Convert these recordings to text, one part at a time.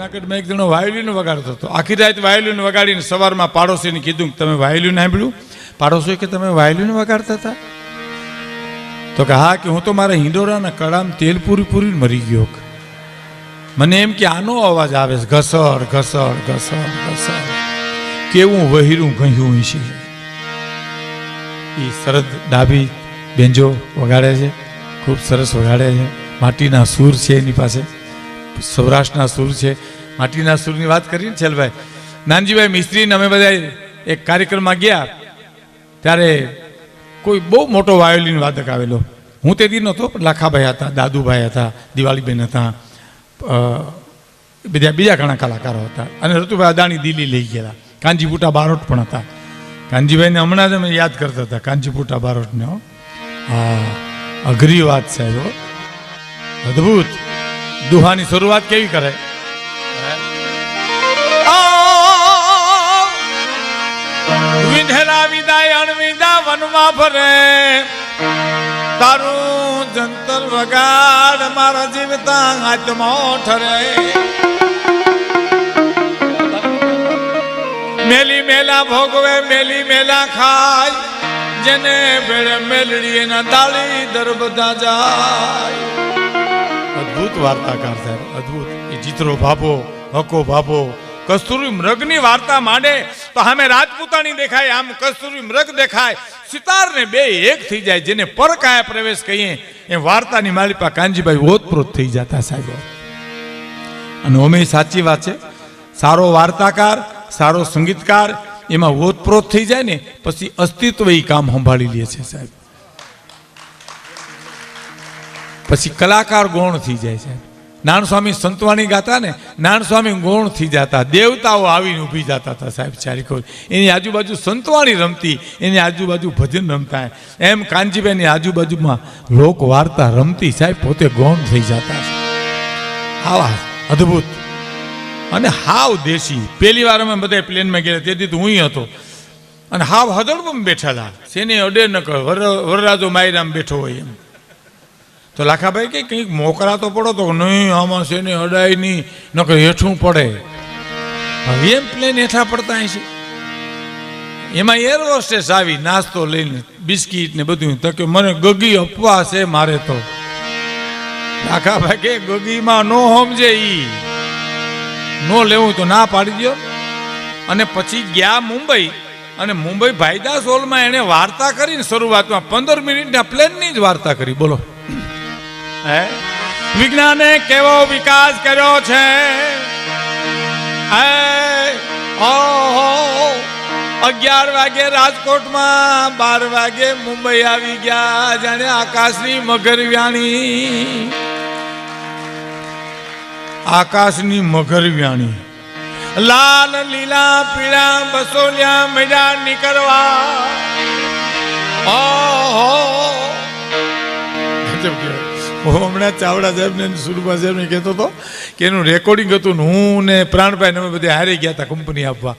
જુનાગઢમાં એક જણો વાયોલિન વગાડતો હતો. આખી રાત વાયોલિન વગાડીને સવારમાં પાડોશીને કીધું તમે વાયોલિન સાંભળ્યું? પાડોશી કે તમે વાયોલિન વગાડતા હતા? તો કે હા, કે હું તો મારા હિંડોરાના કડામ તેલ પૂરી પૂરી મરી ગયો મને એમ કે આનો અવાજ આવે છે ઘસડ ઘસડ ઘસડ ઘસડ કેવું વહીરું કહ્યું છે. એ શરદ ડાબી બેન્જો વગાડે છે, ખૂબ સરસ વગાડે છે. માટીના સૂર છે એની પાસે. સૌરાષ્ટ્રના સૂર છે, માટીના સૂરની વાત કરીને છેલભાઈ? નાનજીભાઈ મિસ્ત્રીને અમે બધા એક કાર્યક્રમમાં ગયા, ત્યારે કોઈ બહુ મોટો વાયોલિન વાદક આવેલો. હું તે દી નહોતો, પણ લાખાભાઈ હતા, દાદુભાઈ હતા, દિવાળીબેન હતા બીજા બીજા ઘણા કલાકારો હતા. અને રતુભાઈ અદાણી દિલ્હી લઈ ગયેલા. કાંજીપુટા બારોટ પણ હતા. કાનજીભાઈને હમણાં જ અમે યાદ કરતા હતા કાંજીપુટા બારોટને, હા. અઘરી વાત સાહેબ. અદ્ભુત. દુહાની શરૂઆત કેવી કરે? વિધેલા વિદાય અણવિદા વનમાં ફરે. તારું જંતર વગાડ મારા જીવતા આત્મા ઠરે. મેલી મેલા ભોગવે, મેલી મેલા ખાય. જેને ભેળે મેલડી એના દાળી દર બધા જાય. અદ્ભુત વાર્તાકાર સાહેબ, અદ્ભુત. એ ચિત્રો ભાભો, હકો ભાભો. કસ્તુરી મૃગની વાર્તા માંડે તો સામે રાજપૂતાણી દેખાય, આમ કસ્તુરી મૃગ દેખાય. સિતારને બે એક થઈ જાય, જેને પરકાયા પ્રવેશ કહીએ, એ વાર્તાની માલિપા કાનજીભાઈ ઓતપ્રોત થઈ જતા સાહેબ. અને ઓમે સાચી વાત છે. સારો વાર્તાકાર, સારો સંગીતકાર, એમાં ઓતપ્રોત થઈ જાય ને, પછી અસ્તિત્વ એ કામ સંભાળી લે છે સાહેબ. પછી કલાકાર ગૌણ થઈ જાય છે. નારાયણ સ્વામી સંતવાણી ગાતા ને નારાયણ સ્વામી ગૌણ થઈ જતા, દેવતાઓ આવીને ઊભી જતા હતા સાહેબ ચારિકો એની આજુબાજુ સંતવાણી રમતી, એની આજુબાજુ ભજન રમતા. એમ કાનજીભાઈની આજુબાજુમાં લોક વાર્તા રમતી સાહેબ, પોતે ગૌણ થઈ જતા આવા અદ્ભુત. અને હાવ દેશી. પહેલી વાર અમે બધા પ્લેનમાં ગયા તેથી તો હું હતો. અને હાવ હદળમાં બેઠેલા. સેને અડે ન કર, વરરાજો માયરામ બેઠો હોય એમ. તો લાખાભાઈ કે કંઈક મોકરા તો પડો તો નહીં, આમાં શેને અડાય નહીં, નકર હેઠું પડે. હવે એમ પ્લેન હેઠા પડતા છે. એમાં એર હોસ્ટેસ આવી, નાસ્તો લઈને, બિસ્કીટ ને બધું. તો કે મને ગગી અપવા છે મારે તો. લાખાભાઈ કે ગગીમાં નો સમજે ઈ. નો લેવું તો ના પાડી દો અને પછી ગયા મુંબઈ. અને મુંબઈ ભાઈદાસ હોલમાં એણે વાર્તા કરીને શરૂઆતમાં પંદર મિનિટના પ્લેનની જ વાર્તા કરી. બોલો. હે? વિજ્ઞાને કેવો વિકાસ કર્યો છે? હે? ઓહો, અગિયાર વાગે રાજકોટમાં, બાર વાગે મુંબઈ આવી ગયા, જાણે આકાશની મગરવ્યાણી. આકાશની મગરવ્યાણી. લાલ, લીલા, પીળા, બસોલિયા, મેડા નીકળવા. ઓહો. હું હમણાં ચાવડા સાહેબને સુરભા સાહેબને કહેતો હતો કે એનું રેકોર્ડિંગ હતું ને હું ને પ્રાણભાઈ અમે બધા હારી ગયા હતા કંપની આપવા.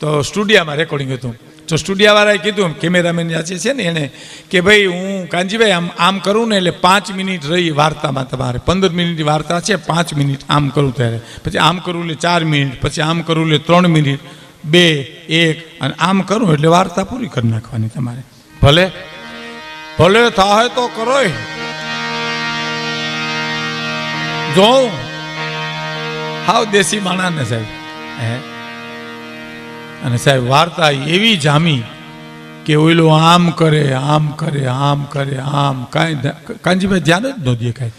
તો સ્ટુડિયામાં રેકોર્ડિંગ હતું. તો સ્ટુડિયાવાળાએ કીધું કેમેરામેન જે છે ને એણે કે ભાઈ હું કાંજીભાઈ આમ આમ કરું ને એટલે પાંચ મિનિટ રહી વાર્તામાં તમારે. પંદર મિનિટની વાર્તા છે, પાંચ મિનિટ આમ કરું ત્યારે. પછી આમ કરું એટલે ચાર મિનિટ, પછી આમ કરું એટલે ત્રણ મિનિટ, બે, એક અને આમ કરું એટલે વાર્તા પૂરી કરી નાખવાની તમારે. ભલે ભલે થાય તો કરોય. જોઉં. હાવ દેશી માણાને સાહેબ. હે? અને સાહેબ, વાર્તા એવી જામી કે ઓઈલો આમ કરે આમ કરે આમ કરે, આમ. કાંઈ કાંજીભાઈ ધ્યાન જ ન દે કાંઈ.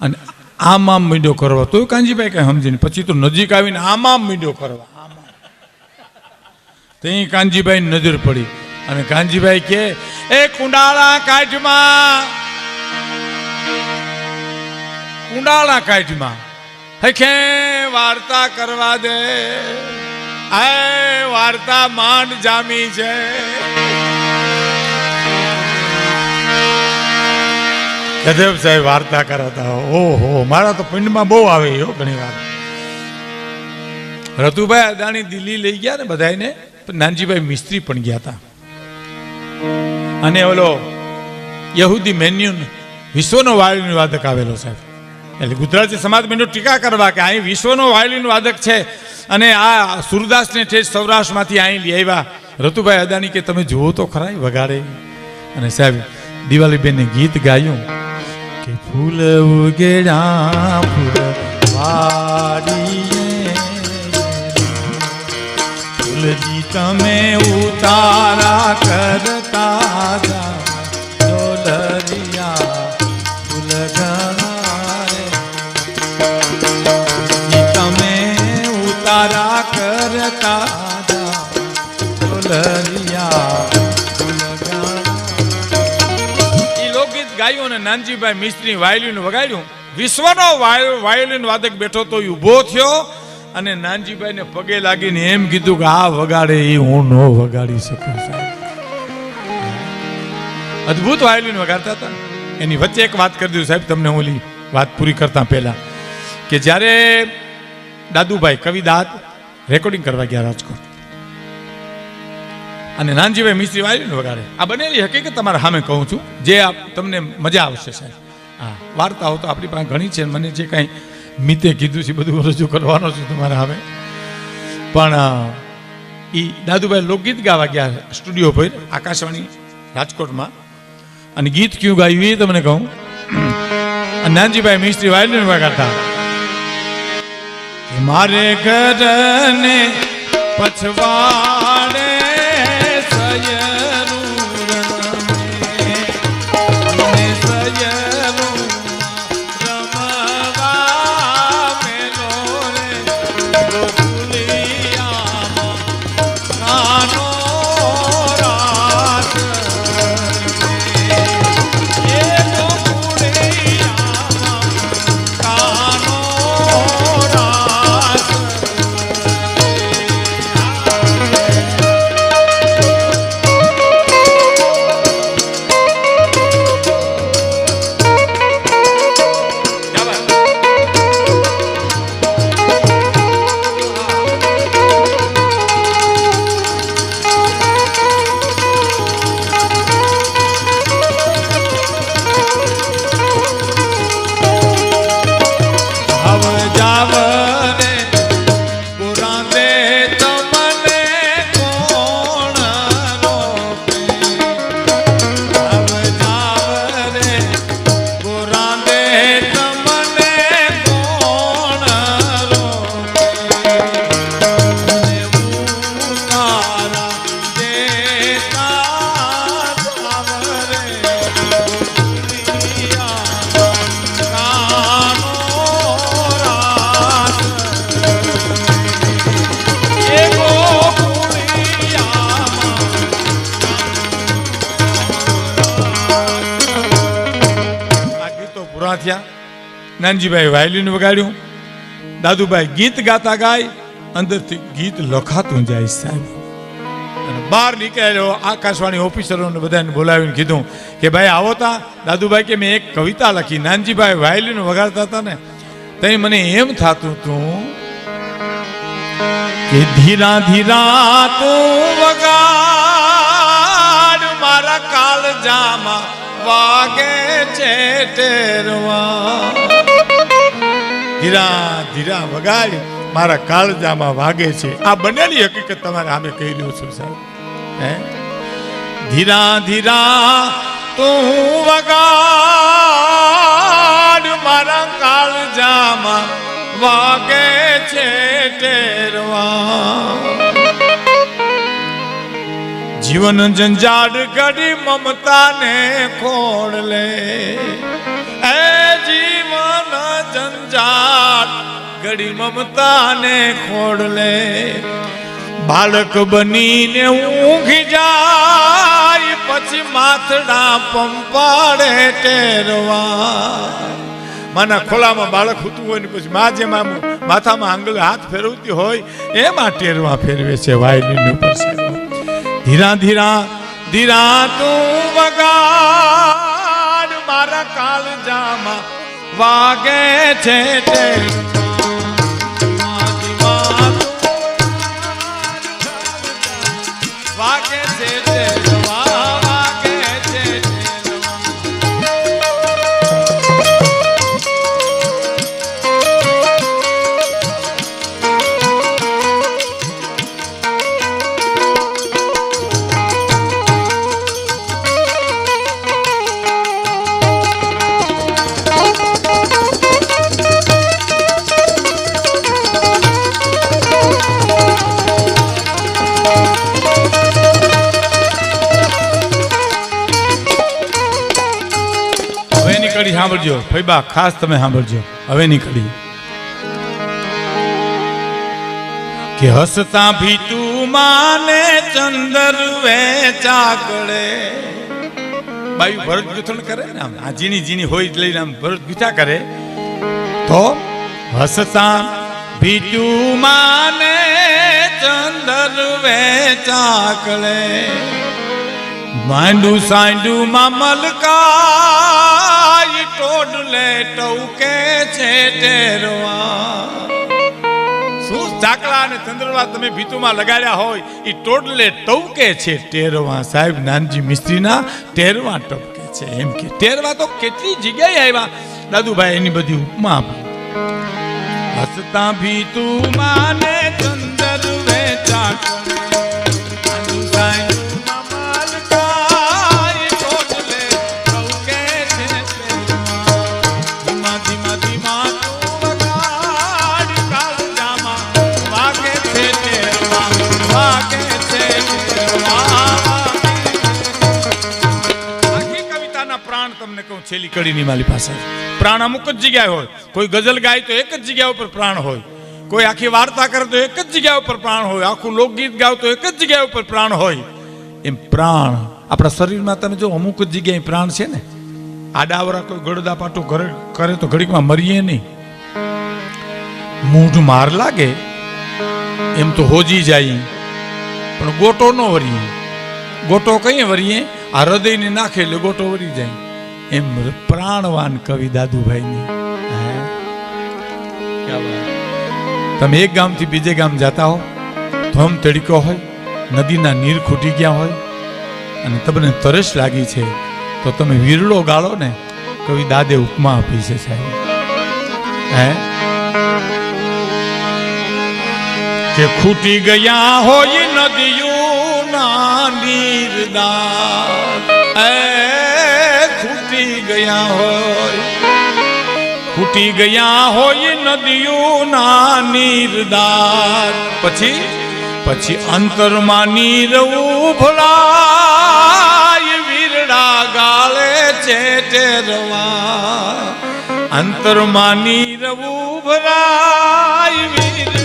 અને આમ આમ મીંડો કરવા. તો કાંજીભાઈ કાંઈ સમજીને પછી તો નજીક આવીને આમ આમ મીંડો કરવા. આમ. ત્યાં કાનજીભાઈ નજર પડી. અને કાનજીભાઈ કે, એ કુંડાળા કાઢમાં કુંડાળા કાઢમાં. હે વાર્તા કરવા દે. આ વાર્તા માંડ જામી છે. કદેવ સાહેબ વાર્તા કરાતા ઓહો મારા તો પિંડમાં બહુ આવે હો ઘણી વાર. રતુભાઈ અદાણી દિલ્હી લઈ ગયા ને બધાને નાનજીભાઈ મિસ્ત્રી પણ ગયા હતા અને ઓલો યહૂદી મેન્યુન વિશ્વનો વાયુની વાદક આવેલો સાહેબ. એટલે ગુજરાતી સમાજ બેનો ટીકા કરવા કે અહીં વિશ્વનો વાયોલિન વાદક છે. અને આ સુરદાસને ઠેઠ સૌરાષ્ટ્રમાંથી અહીં લઈ આવ્યા. રતુભાઈ અદાણી કે તમે જુઓ તો ખરા એ વગાડે. અને સાહેબ દિવાળીબેને ગીત ગાયું કે ફૂલ ઉગેડા ફૂલ વાડીએ ફૂલજી તમે ઉતારા કરતા જાઓ લોકગીત ગાયું અને નાનજીભાઈ મિસ્ત્રી વાયોલિન વગાડ્યું. વિશ્વનો વાયો- વાયોલિન વાદક બેઠો તો ઊભો થયો અને નાનજીભાઈને પગે લાગીને એમ કીધું કે આ વગાડે એ હું ન વગાડી શકું સાહેબ. અદ્ભુત વાયોલિન વગાડતા હતા. એની વચ્ચે એક વાત કરી દઉં સાહેબ, તમને ઓલી વાત પૂરી કરતા પહેલા. કે જ્યારે દાદુભાઈ કવિદાત રેકોર્ડિંગ કરવા ગયા રાજકોટ. અને નાનજીભાઈ મિસ્ત્રી વાયોલિન વગાડે. આ બનેલી હકીકત તમારા સામે કહું છું. જે તમને મજા આવશે સાહેબ. હા, વાર્તાઓ તો આપણી પાસે ઘણી છે મને જે કાંઈ મિતે કીધું છે બધું રજૂ કરવાનો છું તમારા હવે પણ એ દાદુભાઈ લોકગીત ગાવા ગયા સ્ટુડિયો પર, આકાશવાણી રાજકોટમાં. અને ગીત ક્યું ગાયું એ તમને કહું. નાનજીભાઈ મિસ્ત્રી વાયોલિન વગાડતા. મારે ઘરને પછવાડે થયા. નાનજીભાઈ વાયોલિન વગાડ્યું. દાદુભાઈ ગીત ગાતા ગાય, અંદરથી ગીત લખાતું જાય સાહેબ. બહાર નીકળ્યો, આકાશવાણી ઓફિસરોને બધાને બોલાવીને કીધું કે ભાઈ આવો તા. દાદુભાઈ કે મેં એક કવિતા લખી. નાનજીભાઈ વાયોલિન વગાડતા હતા ને, તઈ મને એમ થતું હતું કે ધીરા ધીરા તું વગાડ મારા કાળજામાં. વાગે છે ટેરવા ધીરા ધીરા વગાડી, મારા કાળજામાં વાગે છે. આ બનેલી હકીકત તમારે આમે કહી રહ્યો છું, સાહેબ. હે? ધીરા ધીરા, તું વગાડ, મારા કાળજામાં વાગે છે ટેરવા જીવન જંજાડ ઘડી મમતાને ખોડ લે. એ જીવન જંજાડ ઘડી મમતાને ખોડ લે. બાળક બનીને ઊંઘી જાય, પછી માથડા પંપાડે ટેરવા. માના ખોલામાં બાળક હૂતું હોય ને પછી મા જેમ માથામાં આંગળ હાથ ફેરવતી હોય, એમાં ટેરવા ફેરવે છે વાયલિન ઉપર ધીરા ધીરા ધીરા તું વગાડ મારા કાળજામાં વાગે છે ફૈબા ખાસ તમે સાંભળજો. હવે નીકળી કે હસતા ભીતું માને ચંદર વેચા કરે બાયું ભરત ગૂંથણ કરે ને આમ, આ જીની જીની હોય લઈને આમ ભરત ગૂંથા કરે. તો હસતા ભીતું માને ચંદર વેચા કળે માંડું સાંડું મામલકાઈ ટોડલે ટૌકે છે ટેરવા. શું? ચાકલા અને ચંદ્રવા તમે ભીતુમાં લગાડ્યા હોય એ ટોડલે ટવકે છે ટેરવા. સાહેબ, નાનજી મિસ્ત્રીના ટેરવા ટપકે છે. એમ કે, ટેરવા તો કેટલી જગ્યાએ આવ્યા દાદુભાઈ, એની બધી ઉપમા આપી. હસતા ભીતુમાં ને ચંદર વેચા કરે. તમને કડીની મારી પાસે. પ્રાણ અમુક જ જગ્યાએ હોય. કોઈ ગઝલ ગાય તો એક જ જગ્યા ઉપર પ્રાણ હોય. કોઈ આખી વાર્તા કરે તો એક જ જગ્યા ઉપર પ્રાણ હોય. આખું લોકગીત ગાવ તો એક જ જગ્યા ઉપર પ્રાણ હોય. એમ પ્રાણ. આપણા શરીરમાં તમે જો અમુક જ જગ્યાએ પ્રાણ છે ને, આડાવરા કોઈ ગળદા પાટો કરે તો ઘડીકમાં મરીએ નહીં. મૂઢ માર લાગે, એમ તો હોજી જાય. પણ ગોટો ન વરીએ. ગોટો કઈ વરીએ? આ હૃદયને નાખે એટલે ગોટો વરી જાય. એમ પ્રાણવાન કવિ દાદુભાઈની? તમે એક ગામથી બીજે ગામ જતા હો ધમ તડીકો હોય નદીના નીર ખૂટી ગયા હોય અને તમને તરસ લાગી છે તો તમે વીરડો ગાળો ને કવિ દાદે ઉપમા આપી છે સાહેબ. હે? કે ખૂટી ગયા હોય નદીઓના નીરદાર એ ખૂટી ગયા હોય, ફૂટી ગયા હોય નદીઓના નીરદાર. પછી? પછી અંતરમાં નીર ઉભરાય, વીરડા ગાળે છે ટેરવા અંતરમાં નીર ઉભરાય, વીરડા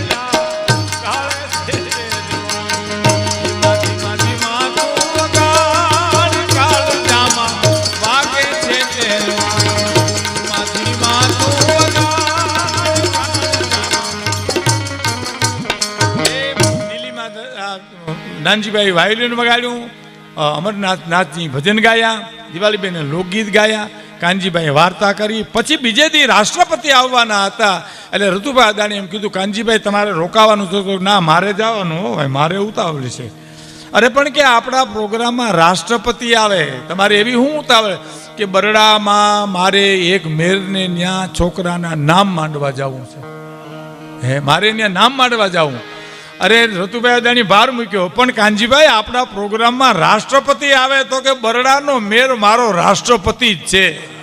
નાનજીભાઈ વાયોલિન વગાડ્યું. અમરનાથ નાથજી ભજન ગાયા, દિવાળીબેને લોકગીત ગાયા કાનજીભાઈ વાર્તા કરી. પછી બીજે દી રાષ્ટ્રપતિ આવવાના હતા. એટલે ઋતુભાઈ અદાણી એમ કીધું, કાનજીભાઈ, તમારે રોકાવાનું તો ના, મારે જવાનું હો, ભાઈ, મારે ઉતાવળ છે. અરે, પણ કે આપણા પ્રોગ્રામમાં રાષ્ટ્રપતિ આવે. તમારે એવી હું ઉતાવળ? કે બરડામાં મારે એક મેરને ત્યાં છોકરાના નામ માંડવા જવું છે. હે, મારે ત્યાં નામ માંડવા જવું. અરે ઋતુભાઈ અદાણી ભાર મૂક્યો. પણ કાનજીભાઈ, આપણા પ્રોગ્રામમાં રાષ્ટ્રપતિ આવે તો કે બરડાનો મેર મારો રાષ્ટ્રપતિ જ છે.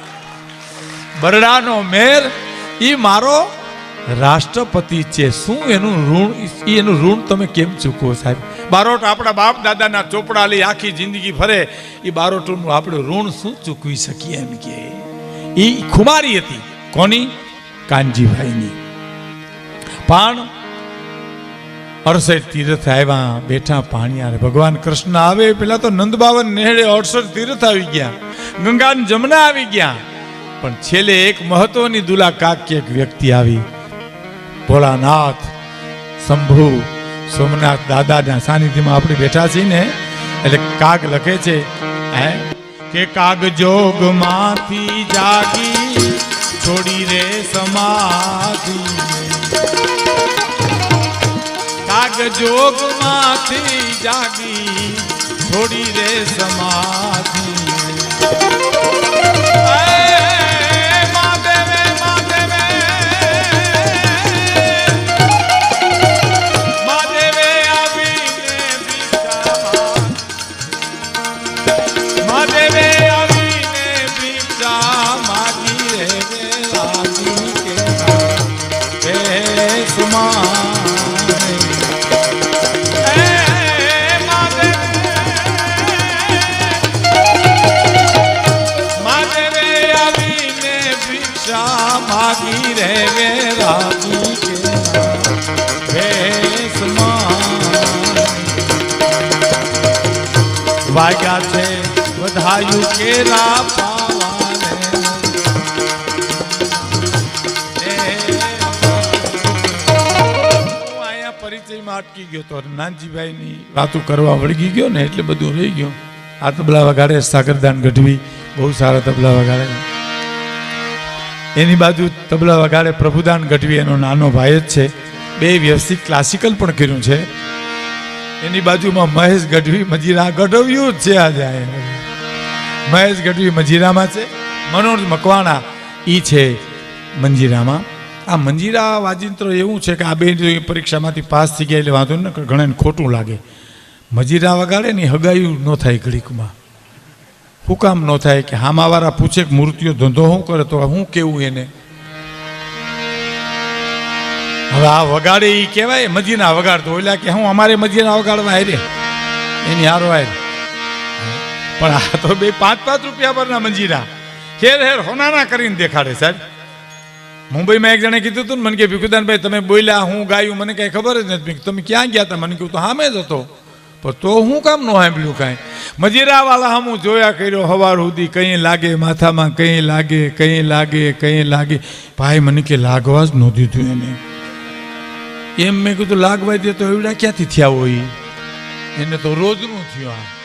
બરડાનો મેર એ મારો રાષ્ટ્રપતિ છે. શું એનું ઋણ એનું ઋણ તમે કેમ ચૂકવો સાહેબ? બારોટ આપણા બાપ દાદાના ચોપડા લઈ આખી જિંદગી ફરે. એ બારોટનું આપણે ઋણ શું ચૂકવી શકીએ એમ કે? એ ખુમારી હતી. કોની? કાનજીભાઈની. પણ અડસઠ તીર્થ આવ્યા, બેઠા પાણી ભગવાન કૃષ્ણ આવે, પેલા તો નંદબાવન નેહળે અડસઠ તીર્થ આવી ગયા. ગંગા જમના આવી ગયા. પણ છેલ્લે એક મહત્વની દુલા કાક્ય એક વ્યક્તિ આવી. ભોળાનાથ, શંભુ, સોમનાથ દાદાના સાનિધ્યમાં આપણે બેઠા છીએ ને, એટલે કાગ લખે છે, હે? કે કાગ જોગમાંથી જાગી, છોડી રે સમાધિ. જોગમાંથી જાગી થોડી રે સમાધિ. વાગ્યા છે. વધાયું કેરા પરિચયમાં અટકી ગયો તો નાનજીભાઈની વાતો કરવા વળગી ગયો ને એટલે બધું રહી ગયું. આ તબલા વગાડે, સાગરદાન ગઢવી, બહુ સારા તબલા વગાડે. એની બાજુ તબલા વગાડે પ્રભુદાન ગઢવી એનો નાનો ભાઈ જ છે. બે વ્યવસ્થિત ક્લાસિકલ પણ કર્યું છે. એની બાજુમાં મહેશ ગઢવી મજીરા ગઢવ્યું જ છે આજે. મહેશ ગઢવી મજીરામાં છે, મનોજ મકવાણા ઈ છે મંજીરામાં. આ મંજીરા વાજિંત્ર એવું છે કે આ બે પરીક્ષામાંથી પાસ થઈ ગયા એટલે વાંધો ને ઘણાને ખોટું લાગે. મજીરા વગાડે ને હગાયું ન થાય ઘડીકમાં. હુકામ કામ ન થાય કે હામાવાળા પૂછે કે મૂર્તિઓ ધંધો શું કરે તો હું કેવું એને? હવે આ વગાડે એ કહેવાય મજીના વગાડતો એટલે કે હું અમારે મજીના વગાડવા હારે. એની હારો હારે પણ આ તો બે પાંચ પાંચ રૂપિયા પરના મંજીરા. હેર હેર હોનાના કરીને દેખાડે, સાહેબ. મુંબઈમાં એક જણે કીધું હતું ને, મને કે, ભીખુદાનભાઈ, તમે બોલ્યા, હું ગાયું, મને કાંઈ ખબર જ નથી. તમે ક્યાં ગયા હતા મને કહ્યું તો સામે જ હતો. પણ તો હું કામ ન સાંભળ્યું કાંઈ. મજીરાવાળા હમું જોયા કર્યો, હવાર સુધી કંઈ લાગે, માથામાં કંઈ લાગે કંઈ લાગે કંઈ લાગે. ભાઈ, મને કે, લાગવા જ ન દીધું એને. એમ મેં કીધું, લાગવા દે તો એવડા ક્યાંથી થયા હોય? એને તો રોજનું થયું આ